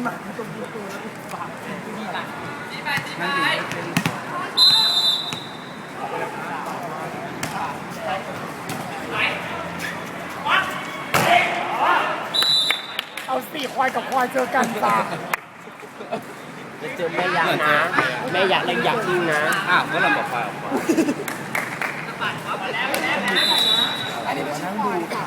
นหนักตรงตัวตัวแล้วปากดีไปดีไปดีไปเอาสี่ควายกับควายเจอกันจ้าจะเจอแม่ยักษ์นะ แม่ยักษ์เล็กยักษ์จริงนะ อ้าวเมื่อเราบอกไปออกมา อันนี้มานั่งดูค่ะ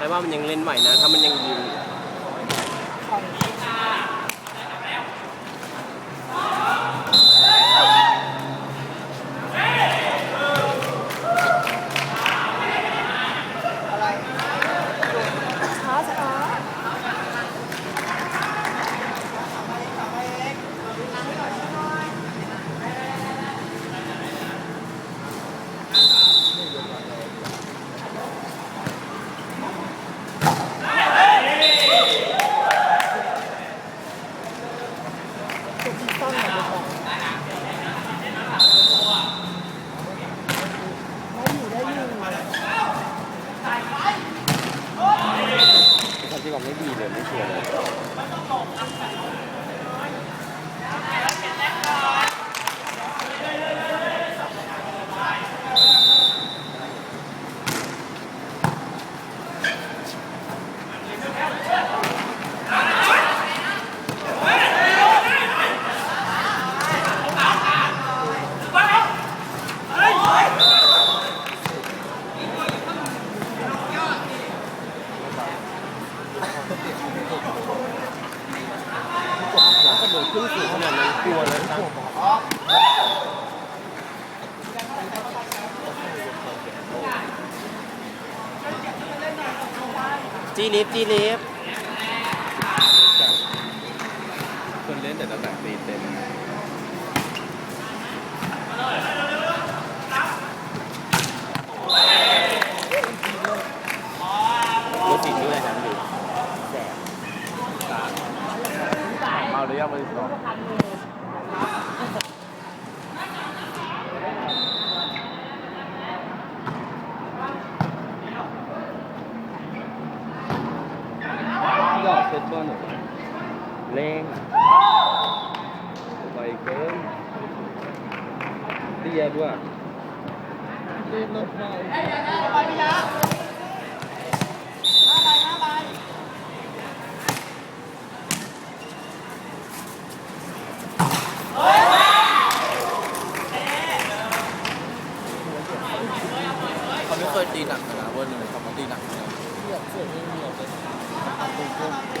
ไปลว่ามันยังเล่นไหวนะ ถ้ามันยังยิง ช้าช้า ทำที่บอกไม่ดีเลยไม่เชียร์เลยแล้วกระโดดขึ้นสูงขนาดนั้นกลัวเลยนะ จีลิฟจีลิฟคนเล่นแต่ละแบบตีเต็มรถติดด้วยนะดูแสบเมาหรือยังมือสองยอด เซ็ตบอลหน่อยเล่งไปเกินเตี้ยด้วยเล่นรถไฟเขาไม่เคยตีหนักนะเว้ยเลยเขาตีหนักเลยเหยียบเสียงเหยียบเลย appunto.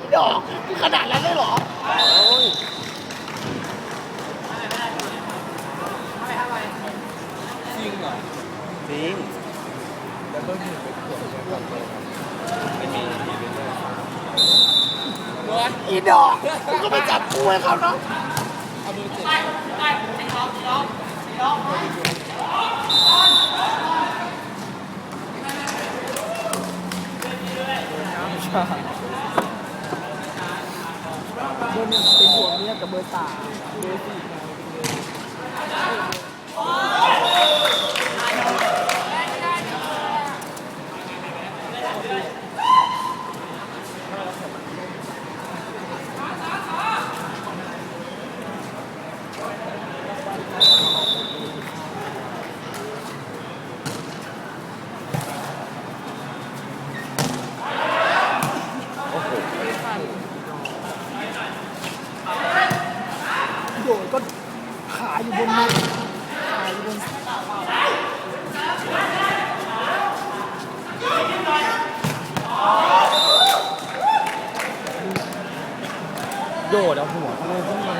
ดอกขนาดนั้นเลยเหรอจริงเหรอจริงแล้วก็มีไปตรวจเช็คก่อนเลยไม่มีมีเป็นเลยอีดอกมึงก็ไปจับกูให้เขาเนาะเอามือเจ็บๆ เบอร์หนึ่งเป็นหัวเมียกับเบอร์สามเบอร์สี่ โดดก็ขา อยู่บนมือขาอยู่บนโยดเอาหัวเขาเลยขึ้นมา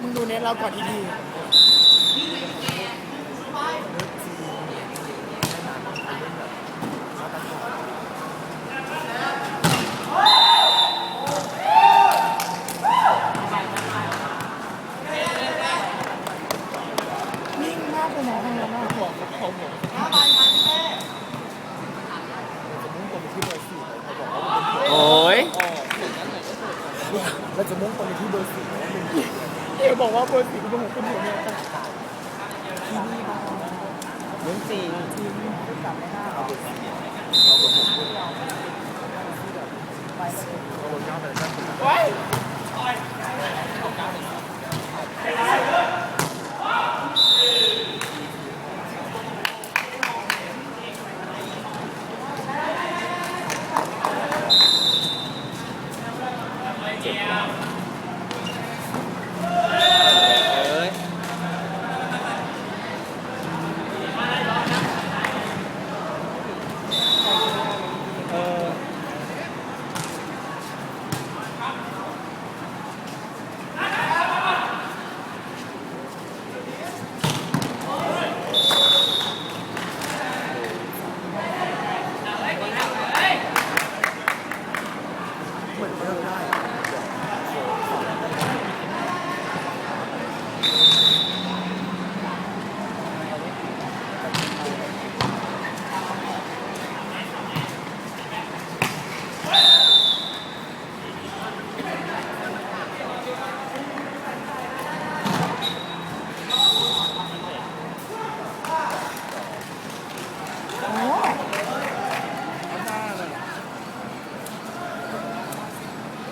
มึงดูเน็ตเราก่อนอีดีากเลยนทางนั้นอะบอกกับเขาบอกโอ้ยเราจะมุ่งตรงไปที่เบอร์สี่แล้วมึงเดี๋บอกว่าเบอร์สี่เป็นขอหัวเนี่ยจ้ะที่นี่บ้างเรื่องจริงทีมกลับไม่ได้เอาเบอร์สี่ไปเลยเ